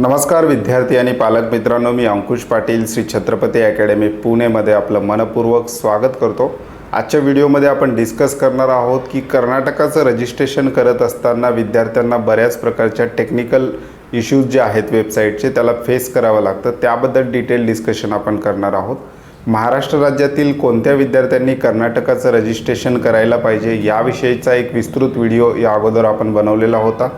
नमस्कार विद्यार्थी आणि पालक मित्रांनो मी अंकुश पाटील श्री छत्रपती अकॅडमी पुणेमध्ये आपलं मनपूर्वक स्वागत करतो. आजच्या व्हिडिओमध्ये आपण डिस्कस करणार आहोत की कर्नाटकाचं रजिस्ट्रेशन करत असताना विद्यार्थ्यांना बऱ्याच प्रकारच्या टेक्निकल इश्यूज जे आहेत वेबसाईटचे त्याला फेस करावं लागतं. त्याबद्दल डिटेल डिस्कशन आपण करणार आहोत. महाराष्ट्र राज्यातील कोणत्या विद्यार्थ्यांनी कर्नाटकाचं रजिस्ट्रेशन करायला पाहिजे याविषयीचा एक विस्तृत व्हिडिओ या अगोदर आपण बनवलेला होता.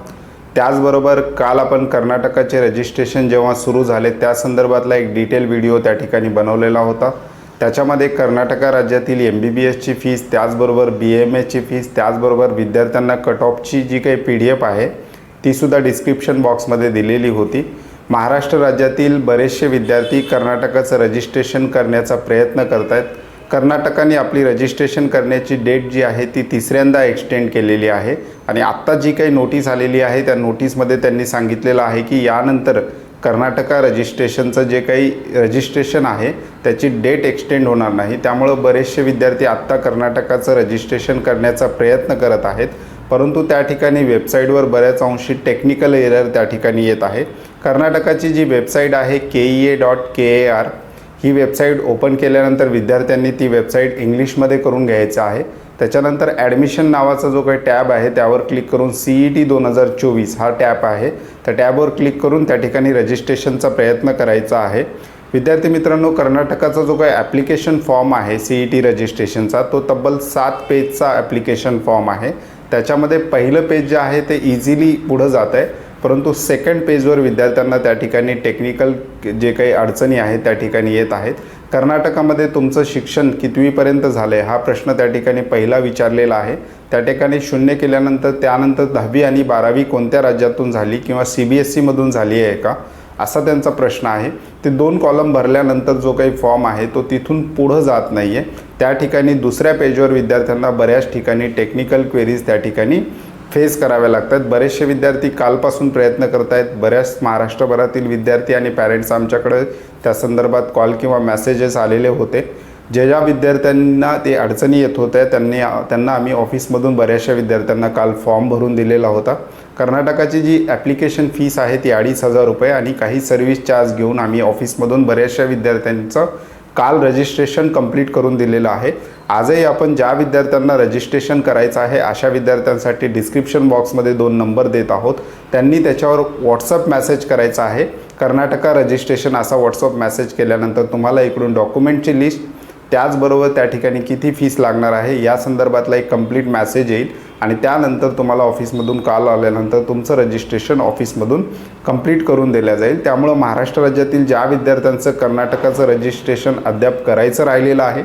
त्याचबरोबर काल आपण कर्नाटकाचे रजिस्ट्रेशन जेव्हा सुरू झाले त्या संदर्भातला एक डिटेल व्हिडिओ त्या ठिकाणी बनवलेला होता. त्याच्यामध्ये कर्नाटका राज्यातील एम बी बी एसची फीस त्याचबरोबर बी एम एची फीस त्याचबरोबर विद्यार्थ्यांना कट ऑफची जी काही पी डी एफ आहे तीसुद्धा डिस्क्रिप्शन बॉक्समध्ये दिलेली होती. महाराष्ट्र राज्यातील बरेचसे विद्यार्थी कर्नाटकाचं रजिस्ट्रेशन करण्याचा प्रयत्न करत आहेत कर्नाटकाने आपली रजिस्ट्रेशन करण्याची डेट जी आहे ती तिसऱ्यांदा एक्सटेंड केलेली आहे. आणि आत्ता जी काही नोटीस आलेली आहे त्या नोटीसमध्ये त्यांनी सांगितलेलं आहे की यानंतर कर्नाटका रजिस्ट्रेशनचं जे काही रजिस्ट्रेशन आहे त्याची डेट एक्सटेंड होणार नाही. त्यामुळं बरेचसे विद्यार्थी आत्ता कर्नाटकाचं रजिस्ट्रेशन करण्याचा प्रयत्न करत आहेत. परंतु त्या ठिकाणी वेबसाईटवर बऱ्याच अंशी टेक्निकल एरर त्या ठिकाणी येत आहे. कर्नाटकाची जी वेबसाईट आहे K E A dot K A R he website open केल्यानंतर विद्यार्थ्यांनी ती वेबसाईट इंग्लिशमध्ये करून घ्यायचं आहे. त्याच्यानंतर ॲडमिशन नावाचा जो काही टॅब आहे त्यावर क्लिक करून सी ई टी दोन हजार चोवीस हा टॅब आहे. त्या टॅबवर क्लिक करून त्या ठिकाणी रजिस्ट्रेशनचा प्रयत्न करायचा आहे. विद्यार्थी मित्रांनो कर्नाटकाचा जो काही ॲप्लिकेशन फॉर्म आहे सी ई टी रजिस्ट्रेशनचा तो तब्बल सात पेजचा ॲप्लिकेशन फॉर्म आहे. त्याच्यामध्ये पहिलं पेज जे आहे ते इझिली पुढं जात आहे परंतु सेकंड पेजवर विद्यार्थ्यांना त्या ठिकाणी टेक्निकल जे काही अडचणी आहेत त्या ठिकाणी येत आहेत. कर्नाटकामध्ये तुमचं शिक्षण कितवीपर्यंत झालं आहे हा प्रश्न त्या ठिकाणी पहिला विचारलेला आहे. त्या ठिकाणी शून्य केल्यानंतर त्यानंतर दहावी आणि बारावी कोणत्या राज्यातून झाली किंवा सी बी एस सीमधून झाली आहे का? असा त्यांचा प्रश्न आहे. ते दोन कॉलम भरल्यानंतर जो काही फॉर्म आहे तो तिथून पुढं जात नाही आहे त्या ठिकाणी दुसऱ्या पेजवर विद्यार्थ्यांना बऱ्याच ठिकाणी टेक्निकल क्वेरीज त्या ठिकाणी फेस कराव्या लागतात. बरेचसे विद्यार्थी कालपासून प्रयत्न करत आहेत बऱ्याच महाराष्ट्रभरातील विद्यार्थी आणि पॅरेंट्स आमच्याकडे त्या संदर्भात कॉल किंवा मेसेजेस आलेले होते. जे ज्या विद्यार्थ्यांना ते अडचणी येत होत्या त्यांनी त्यांना आम्ही ऑफिसमधून बऱ्याचशा विद्यार्थ्यांना काल फॉर्म भरून दिलेला होता. कर्नाटकाची जी ॲप्लिकेशन फीस आहे ती अडीच हजार रुपये आणि काही सर्व्हिस चार्ज घेऊन आम्ही ऑफिसमधून बऱ्याचशा विद्यार्थ्यांचं काल रजिस्ट्रेशन कंप्लीट करून दिलेलं आहे. आजही आपण ज्या विद्यार्थ्यांना रजिस्ट्रेशन करायचं आहे अशा विद्यार्थ्यांसाठी डिस्क्रिप्शन बॉक्समध्ये दोन नंबर देत आहोत. त्यांनी त्याच्यावर व्हॉट्सअप मेसेज करायचा आहे. कर्नाटका रजिस्ट्रेशन असा व्हॉट्सअप मेसेज केल्यानंतर तुम्हाला इकडून डॉक्युमेंटची लिस्ट त्याचबरोबर त्या ठिकाणी किती फीस लागणार आहे या संदर्भातला एक कंप्लीट मॅसेज येईल. आणि त्यानंतर तुम्हाला ऑफिसमधून काल आल्यानंतर तुमचं रजिस्ट्रेशन ऑफिसमधून कंप्लीट करून दिलं जाईल. त्यामुळं महाराष्ट्र राज्यातील ज्या विद्यार्थ्यांचं कर्नाटकाचं रजिस्ट्रेशन अद्याप करायचं राहिलेलं आहे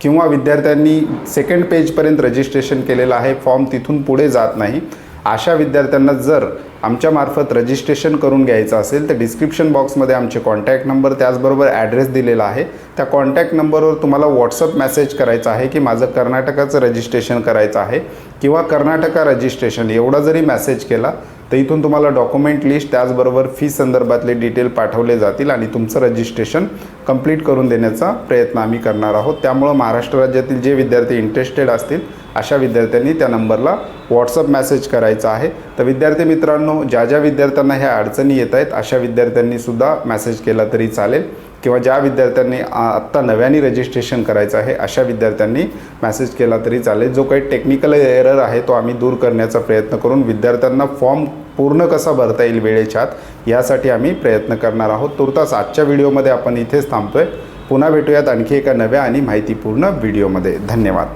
किंवा विद्यार्थ्यांनी सेकंड पेजपर्यंत रजिस्ट्रेशन केलेलं आहे फॉर्म तिथून पुढे जात नाही अशा विद्यार्थ्यांना जर आमच्यामार्फत रजिस्ट्रेशन करून घ्यायचं असेल तर डिस्क्रिप्शन बॉक्समध्ये आमचे कॉन्टॅक्ट नंबर त्याचबरोबर ॲड्रेस दिलेला आहे. त्या कॉन्टॅक्ट नंबरवर तुम्हाला व्हॉट्सअप मेसेज करायचा आहे की माझं कर्नाटकाचं रजिस्ट्रेशन करायचं आहे. किंवा कर्नाटका रजिस्ट्रेशन एवढा जरी मेसेज केला तर इथून तुम्हाला डॉक्युमेंट लिस्ट त्याचबरोबर फी संदर्भातले डिटेल पाठवले जातील आणि तुमचं रजिस्ट्रेशन कंप्लीट करून देण्याचा प्रयत्न आम्ही करणार आहोत. त्यामुळं महाराष्ट्र राज्यातील जे विद्यार्थी इंटरेस्टेड असतील अशा विद्यार्थ्यांनी त्या नंबरला व्हॉट्सअप मेसेज करायचा आहे. तर विद्यार्थी मित्रांनो ज्या ज्या विद्यार्थ्यांना ह्या अडचणी येत आहेत अशा विद्यार्थ्यांनीसुद्धा मॅसेज मेसेज केला तरी चालेल. किंवा ज्या विद्यार्थ्यांनी आत्ता नव्याने रजिस्ट्रेशन करायचं आहे अशा विद्यार्थ्यांनी मॅसेज केला तरी चालेल. जो काही टेक्निकल एरर आहे तो आम्ही दूर करण्याचा प्रयत्न करून विद्यार्थ्यांना फॉर्म पूर्ण कसा भरता येईल वेळेच्या आत यासाठी आम्ही प्रयत्न करणार आहोत. तुर्तास आजच्या व्हिडिओमध्ये आपण इथेच थांबतोय. पुन्हा भेटूयात आणखी एका नव्या आणि माहितीपूर्ण व्हिडिओमध्ये. धन्यवाद.